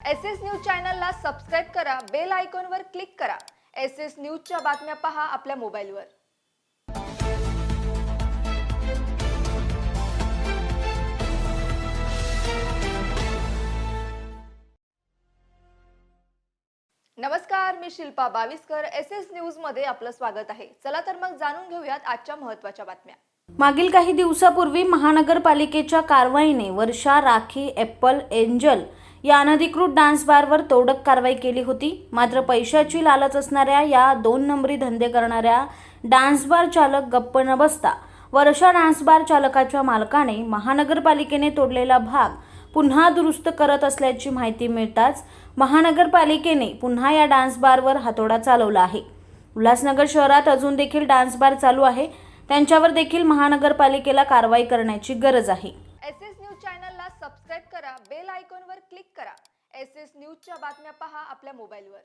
S S news चॅनलला subscribe करा bell आयकॉनवर क्लिक करा. एस एस न्यूजच्या बातम्या पहा आपल्या मोबाईलवर. नमस्कार मी शिल्पा बावीसकर. एस एस न्यूजमध्ये आपलं स्वागत आहे. चला तर मग जाणून घेऊयात आजच्या महत्त्वाच्या बातम्या. मागील काही दिवसापूर्वी महानगरपालिकेच्या कारवाईने वर्षा राखी एप्पल एंजल या अनधिकृत डान्स बारवर तोडक कारवाई केली होती. मात्र पैशाची लालच असणाऱ्या या दोन नंबरी धंदे करणाऱ्या डान्स बार चालक गप्प न बसता वर्षा डान्स बार चालकाच्या मालकाने महानगरपालिकेने तोडलेला भाग पुन्हा दुरुस्त करत असल्याची माहिती मिळताच महानगरपालिकेने पुन्हा या डान्स बारवर हातोडा चालवला आहे. उल्हासनगर शहरात अजून देखील डान्स बार चालू आहे. त्यांच्यावर देखील महानगरपालिकेला कारवाई करण्याची गरज आहे. बेल आयकॉनवर क्लिक करा. एस एस न्यूजच्या बातम्या पहा आपल्या मोबाईलवर.